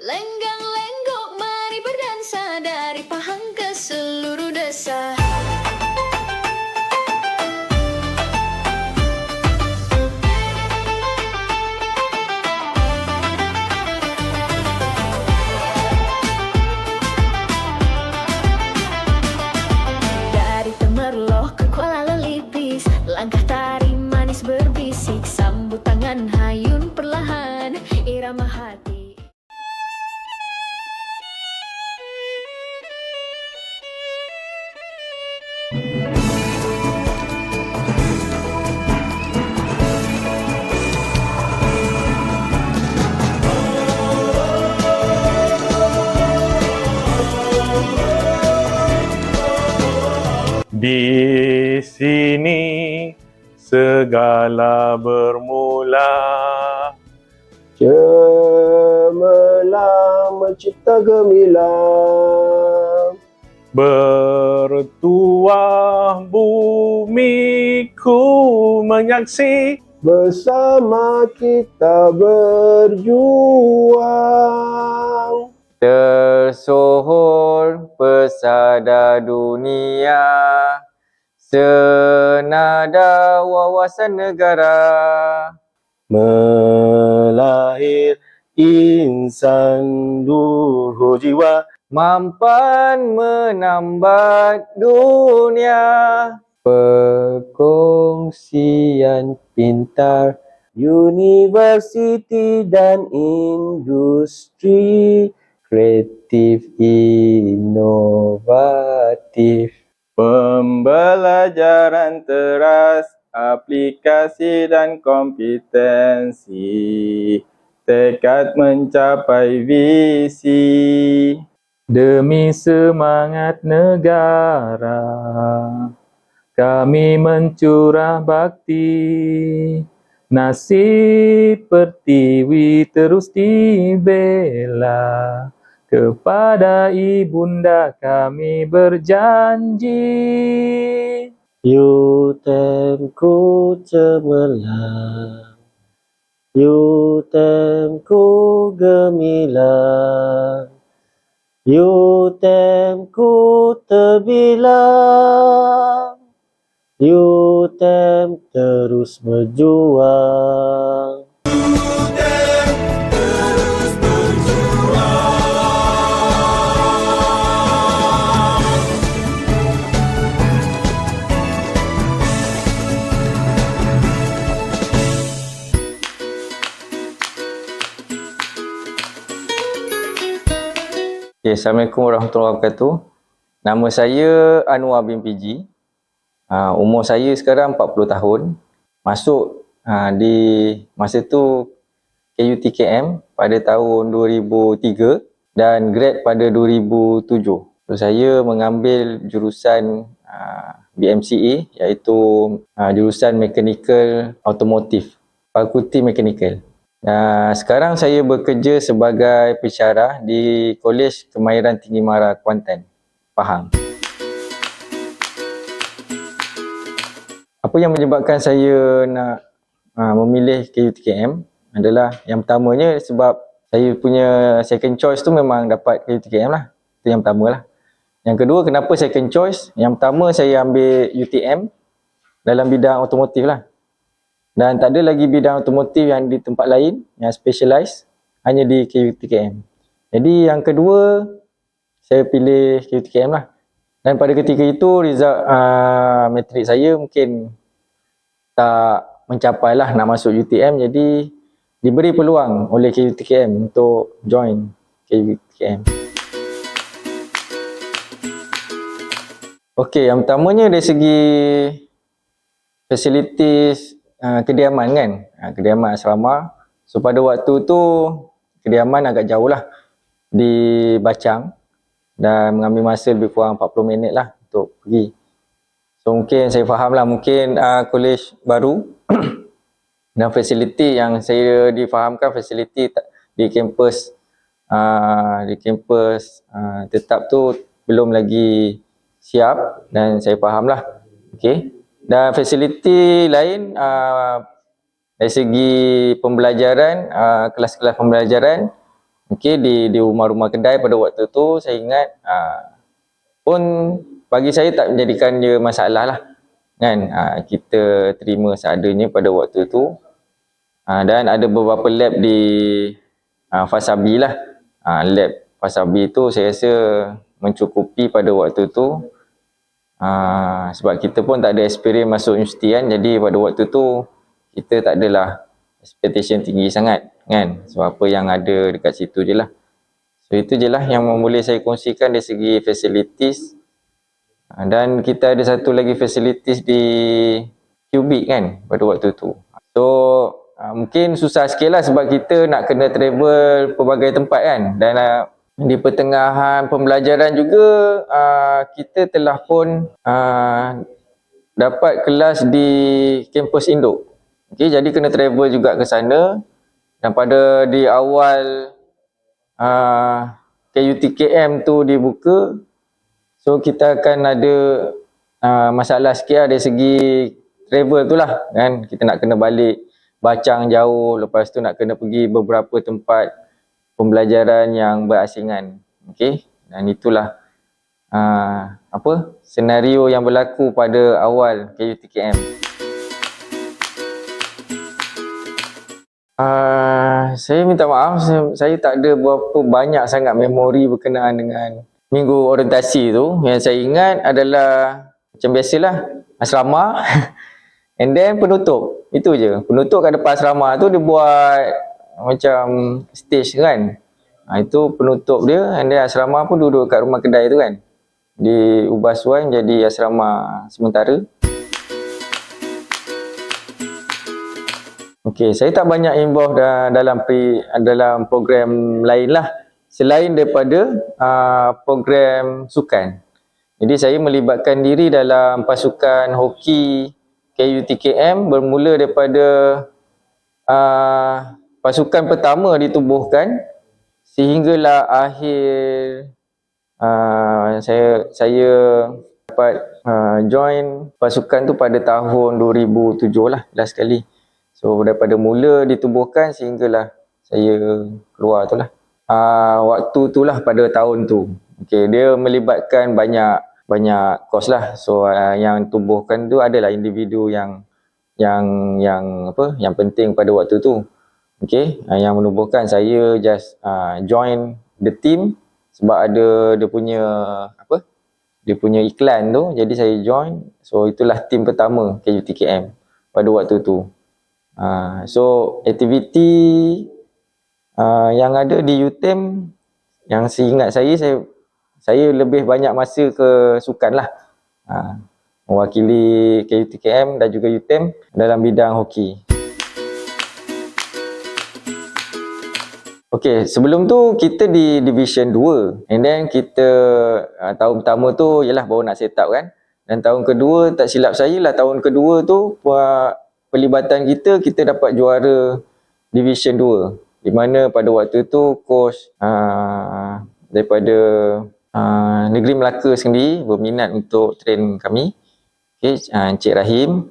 Lenggang lenggok mari berdansa dari Pahang ke seluruh desa. Di sini segala bermula. Cemerlang mencipta gemilang. Bertuah bumiku menyaksi. Bersama kita berjuang Tersohor pesada dunia Senada wawasan negara. Melahir insan luhur jiwa Mampan menambat dunia. Perkongsian pintar Universiti dan industri Kreatif inovatif. Pembelajaran teras aplikasi dan kompetensi. Tekad mencapai visi. Demi semangat negara kami mencurah bakti. Nasib pertiwi terus dibela kepada ibunda kami berjanji. Yutemku cemerlang. Yutemku gemilang. Yutemku terbilang. Yutem terus berjuang Assalamualaikum warahmatullahi wabarakatuh. Nama saya Anwar bin PG. Uh, umur saya sekarang 40 tahun. Masuk uh, di masa tu KUTKM pada tahun 2003 dan grad pada 2007. So, saya mengambil jurusan uh, BMCA iaitu uh, jurusan Mechanical Automotive, Fakulti Mechanical. Uh, sekarang saya bekerja sebagai pensyarah di Kolej Kemahiran Tinggi Mara Kuantan, Pahang. Apa yang menyebabkan saya nak uh, memilih KUTKM adalah yang pertamanya sebab saya punya second choice tu memang dapat KUTKM lah. Itu yang pertama lah. Yang kedua, kenapa second choice? Yang pertama saya ambil UTM dalam bidang otomotif lah. Dan tak ada lagi bidang otomotif yang di tempat lain yang specialize hanya di KUTKM. Jadi yang kedua saya pilih KUTKM lah. Dan pada ketika itu result uh, matrik saya mungkin tak mencapai lah nak masuk UTM jadi diberi peluang oleh KUTKM untuk join KUTKM. Okey, yang pertamanya dari segi facilities uh, kediaman kan? Uh, kediaman asrama. So pada waktu tu kediaman agak jauh lah di Bacang. Dan mengambil masa lebih kurang 40 minit lah untuk pergi. So mungkin saya faham lah mungkin uh, college baru. Dan fasiliti yang saya difahamkan fasiliti di kampus uh, di kampus uh, tetap tu belum lagi siap. Dan saya faham lah. Okay. Dan fasiliti lain uh, dari segi pembelajaran, uh, kelas-kelas pembelajaran Okey di di rumah-rumah kedai pada waktu tu saya ingat uh, pun bagi saya tak menjadikan dia masalah lah kan? Uh, kita terima seadanya pada waktu tu. Uh, dan ada beberapa lab di uh, Fasabi lah. Uh, lab Fasabi tu saya rasa mencukupi pada waktu tu uh, sebab kita pun tak ada experience masuk universiti kan. Jadi pada waktu tu kita tak adalah expectation tinggi sangat kan. Sebab apa yang ada dekat situ je lah. So itu je lah yang boleh saya kongsikan dari segi facilities. Ah, dan kita ada satu lagi facilities di Cubic kan pada waktu tu. So uh, mungkin susah sikit lah sebab kita nak kena travel pelbagai tempat kan. Dan uh, di pertengahan pembelajaran juga uh, kita telah pun uh, dapat kelas di kampus induk. Okay, jadi kena travel juga ke sana. Dan pada di awal uh, KUTKM tu dibuka so kita akan ada uh, masalah sikit lah dari segi travel tu lah kan. Kita nak kena balik Bacang jauh lepas tu nak kena pergi beberapa tempat pembelajaran yang berasingan okey dan itulah uh, apa senario yang berlaku pada awal KUTKM Uh, saya minta maaf, saya, saya tak ada berapa banyak sangat memori berkenaan dengan minggu orientasi tu. Yang saya ingat adalah macam biasalah asrama and then penutup. Itu je. Penutup kat depan asrama tu dia buat macam stage kan. Ha, itu penutup dia and then asrama pun duduk kat rumah kedai tu kan. Diubah suan jadi asrama sementara. Okey, saya tak banyak involved dalam pre, dalam program lain lah selain daripada uh, program sukan. Jadi saya melibatkan diri dalam pasukan hoki KUTKM bermula daripada uh, pasukan pertama ditubuhkan sehinggalah akhir uh, saya saya dapat uh, join pasukan tu pada tahun 2007 lah last sekali. So daripada mula ditubuhkan sehinggalah saya keluar tu lah. Uh, waktu tu lah pada tahun tu. Okay, dia melibatkan banyak banyak kos lah. So uh, yang tubuhkan tu adalah individu yang yang yang apa yang penting pada waktu tu. Okay, uh, yang menubuhkan saya just uh, join the team sebab ada dia punya apa? Dia punya iklan tu jadi saya join. So itulah tim pertama KUTKM pada waktu tu. Uh, so aktiviti uh, yang ada di UTM yang seingat saya saya saya lebih banyak masa ke sukan lah. Uh, mewakili KUTKM dan juga UTM dalam bidang hoki. Okay, sebelum tu kita di Division 2 and then kita uh, tahun pertama tu ialah baru nak set up kan. Dan tahun kedua tak silap saya lah tahun kedua tu uh, pelibatan kita kita dapat juara Division 2 di mana pada waktu tu coach uh, daripada uh, Negeri Melaka sendiri berminat untuk train kami. Okay, uh, Encik Rahim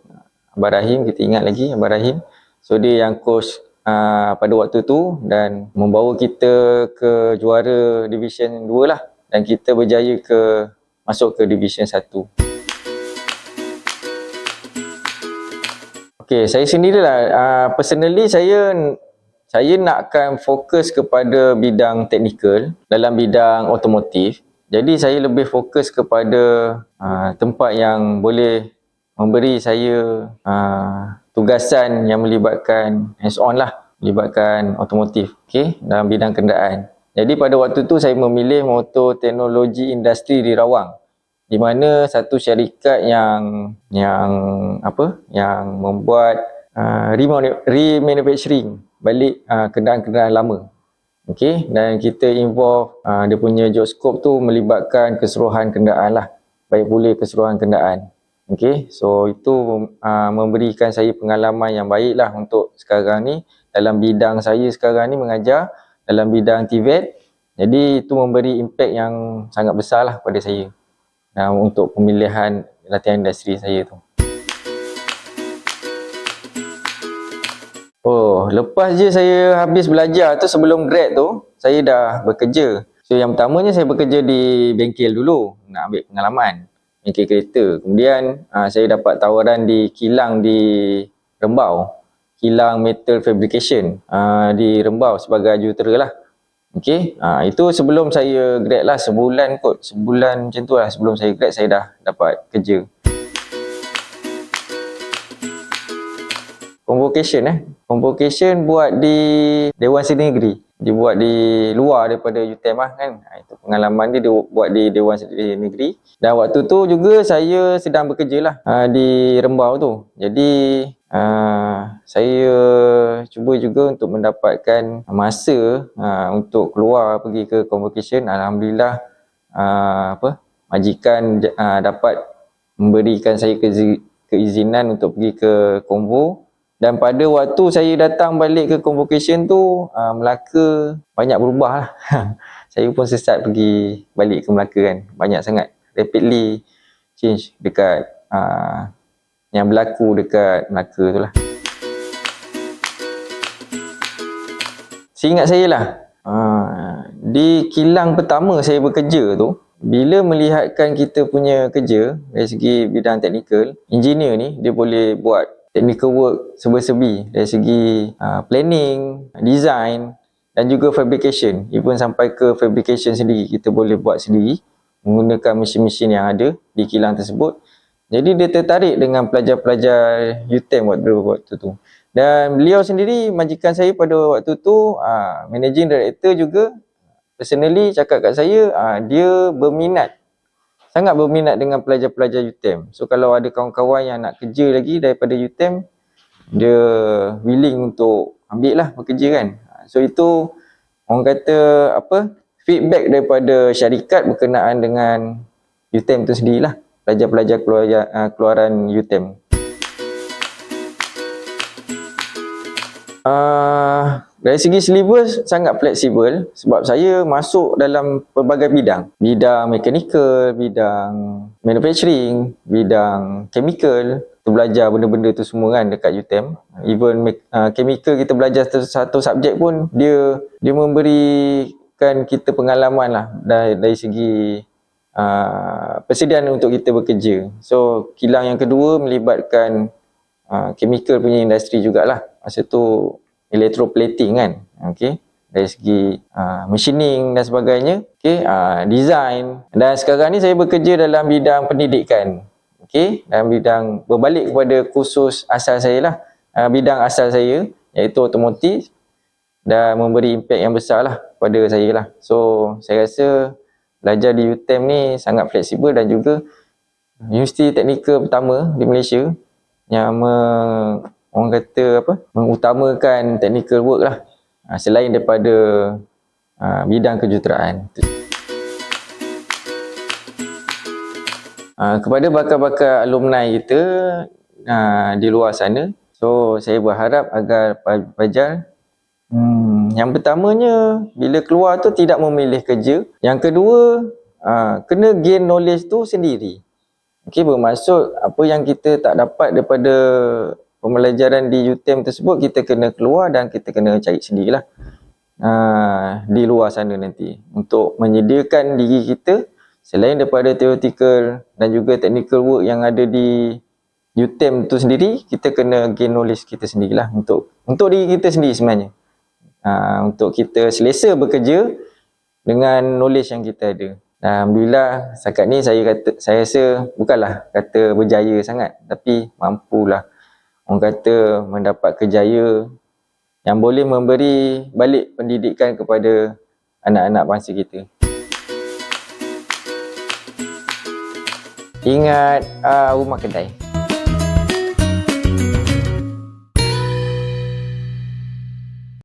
Abang Rahim kita ingat lagi Abang Rahim. So dia yang coach uh, pada waktu tu dan membawa kita ke juara Division 2 lah dan kita berjaya ke masuk ke Division 1 Okay, saya sendirilah. Uh, personally, saya saya nakkan fokus kepada bidang teknikal dalam bidang otomotif. Jadi saya lebih fokus kepada uh, tempat yang boleh memberi saya uh, tugasan yang melibatkan hands-on lah, melibatkan otomotif okay, dalam bidang kenderaan. Jadi pada waktu tu saya memilih motor teknologi industri di Rawang di mana satu syarikat yang yang apa yang membuat uh, remanufacturing balik uh, kenderaan-kenderaan lama. Okey dan kita involve uh, dia punya job scope tu melibatkan keseluruhan kenderaan lah baik pula keseluruhan kenderaan. Okey so itu uh, memberikan saya pengalaman yang baik lah untuk sekarang ni dalam bidang saya sekarang ni mengajar dalam bidang TVET. Jadi itu memberi impact yang sangat besar lah pada saya uh, untuk pemilihan latihan industri saya tu. Oh, lepas je saya habis belajar tu sebelum grad tu, saya dah bekerja. So yang pertamanya saya bekerja di bengkel dulu nak ambil pengalaman. Bengkel kereta. Kemudian uh, saya dapat tawaran di kilang di Rembau. Kilang Metal Fabrication uh, di Rembau sebagai jurutera lah. Okey, uh, itu sebelum saya grad lah sebulan kot. Sebulan macam tu lah sebelum saya grad saya dah dapat kerja. Convocation eh. Convocation buat di Dewan Seri Negeri. Dia buat di luar daripada UTM lah kan. Ha, itu pengalaman dia dia buat di Dewan Seri Negeri. Dan waktu tu juga saya sedang bekerja lah uh, di Rembau tu. Jadi uh, saya cuba juga untuk mendapatkan masa uh, untuk keluar pergi ke convocation. Alhamdulillah uh, apa majikan uh, dapat memberikan saya keizinan untuk pergi ke konvo dan pada waktu saya datang balik ke convocation tu uh, Melaka banyak berubah lah. Saya pun sesat pergi balik ke Melaka kan. Banyak sangat. Rapidly change dekat uh, yang berlaku dekat Melaka tu lah. Seingat saya lah uh, di kilang pertama saya bekerja tu bila melihatkan kita punya kerja dari segi bidang teknikal engineer ni dia boleh buat technical work serba-serbi dari segi uh, planning, design dan juga fabrication. Even sampai ke fabrication sendiri kita boleh buat sendiri menggunakan mesin-mesin yang ada di kilang tersebut. Jadi dia tertarik dengan pelajar-pelajar UTM waktu, waktu tu. Dan beliau sendiri majikan saya pada waktu tu uh, managing director juga personally cakap kat saya uh, dia berminat sangat berminat dengan pelajar-pelajar UTM. So kalau ada kawan-kawan yang nak kerja lagi daripada UTM, dia willing untuk ambil lah bekerja kan. So itu orang kata apa feedback daripada syarikat berkenaan dengan UTM tu sendirilah. Pelajar-pelajar keluar, uh, keluaran UTM. Uh, dari segi syllabus sangat fleksibel sebab saya masuk dalam pelbagai bidang. Bidang mechanical, bidang manufacturing, bidang chemical. Kita belajar benda-benda tu semua kan dekat UTM. Even uh, chemical kita belajar satu subjek pun dia dia memberikan kita pengalaman lah dari, dari segi uh, persediaan untuk kita bekerja. So kilang yang kedua melibatkan uh, chemical punya industri jugalah. Masa tu electroplating kan. Okey. Dari segi uh, machining dan sebagainya. Okey uh, design. Dan sekarang ni saya bekerja dalam bidang pendidikan. Okey. Dalam bidang berbalik kepada khusus asal saya lah. Uh, bidang asal saya iaitu otomotif. Dan memberi impak yang besar lah pada saya lah. So saya rasa belajar di UTM ni sangat fleksibel dan juga universiti teknikal pertama di Malaysia yang me- orang kata apa? Mengutamakan technical work lah. Uh, selain daripada uh, bidang kejuruteraan uh, kepada bakal-bakal alumni kita uh, di luar sana so saya berharap agar pelajar hmm, yang pertamanya bila keluar tu tidak memilih kerja. Yang kedua uh, kena gain knowledge tu sendiri Okay, bermaksud apa yang kita tak dapat daripada pembelajaran di UTM tersebut kita kena keluar dan kita kena cari sendirilah. Uh, di luar sana nanti. Untuk menyediakan diri kita selain daripada theoretical dan juga technical work yang ada di UTM tu sendiri kita kena gain knowledge kita sendirilah untuk untuk diri kita sendiri sebenarnya. Uh, untuk kita selesa bekerja dengan knowledge yang kita ada Alhamdulillah setakat ni saya kata saya rasa bukanlah kata berjaya sangat tapi mampulah orang kata mendapat kejaya yang boleh memberi balik pendidikan kepada anak-anak bangsa kita. Ingat uh, rumah kedai.